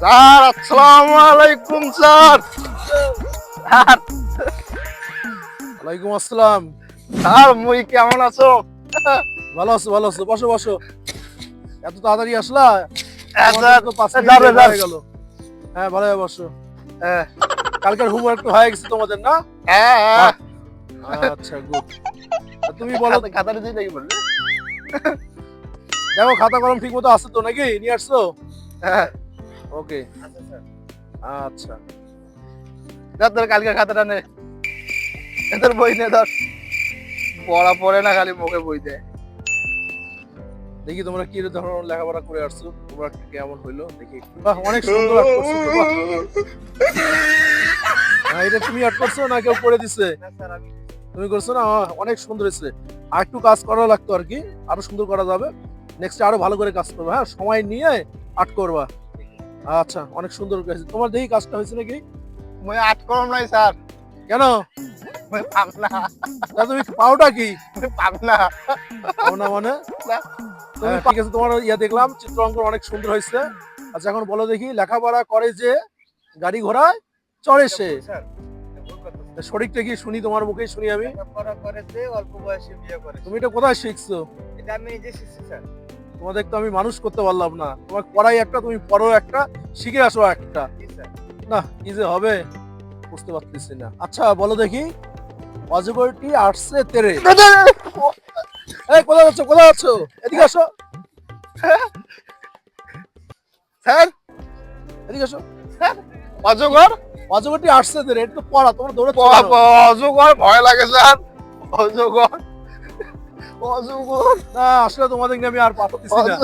Sir আসসালামু আলাইকুম sir. ওয়ালাইকুম আসসালাম। স্যার মুই কেমন আছো? ভালো আছো ভালো আছো। বসো বসো। এত তাড়াতাড়ি আসলা? হ্যাঁ, হ্যাঁ ভালো বসো। হ্যাঁ কালকের হোমওয়ার্ক তো হয়ে গেছে তোমাদের না? হ্যাঁ। আচ্ছা গুড তুমি বলো। খাতা- খাতাটা দিয়ে নাকি বললে দেখো খাতা কলম ঠিক মতো আছে তো নাকি? নিয়ে আসছো? হ্যাঁ। ওকে। আচ্ছা। ধর তোর কালকে খাতাটা নে। তোর বই নে ধর। পড়া পড়ে না খালি মুখে বই দেয় দেখি তোমরা কি ধরনের লেখাপড়া করে আসছো তোমরা কেমন হইল দেখি বাহ, অনেক সুন্দর আর্ট করছ হ্যাঁ, এটা তুমি আর্ট করছ না কেউ করে দিছে? তুমি করছ না? অনেক সুন্দর হয়েছে। আর একটু কাজ করা লাগতো আর কি আরও সুন্দর করা যাবে। নেক্সট আরও ভালো করে কাজ করবে হ্যাঁ? সময় নিয়ে আর্ট করবা। আচ্ছা অনেক সুন্দর হয়েছে। তোমার দেখি কাজটা হয়েছে নাকি? মুই আট করম নাই স্যার। কেন? মুই পাম না। তুমি পাওটা কি? মুই পাম না। পাও না মানে। তুমি ঠিক আছে তোমার ইয়া দেখলাম চিত্র অঙ্কন অনেক সুন্দর হয়েছে। আচ্ছা এখন বলো দেখি লেখাপড়া করে যে গাড়ি ঘোড়ায় চড়ে সে। শরীরটা কি শুনি তোমার মুখেই শুনি আমি? অল্প বয়সে বিয়ে করেছে। তুমি এটা কোথায় শিখছো? এটা আমি নিজে শিখছি স্যার। তোমাদের তো আমি মানুষ করতে পারলাম না। তোমার পড়াই একটা তুমি পড়ো একটা শিখে আসো একটা। না কি যে হবে? বুঝতে পারতেছি না। আচ্ছা বলো দেখি। অজগরটি আসছে তেরে। এই কোথায় যাচ্ছ? কোথায় যাচ্ছ? এদিকে আসো। স্যার? এদিকে আসো। অজগর? অজগরটি আসছে তেরে এটা তো পড়া তোমার দৌড়ে অজগর ভয় লাগে স্যার। অজগর। না আসলে তোমাদের আমি আর পাঠাতেছি না।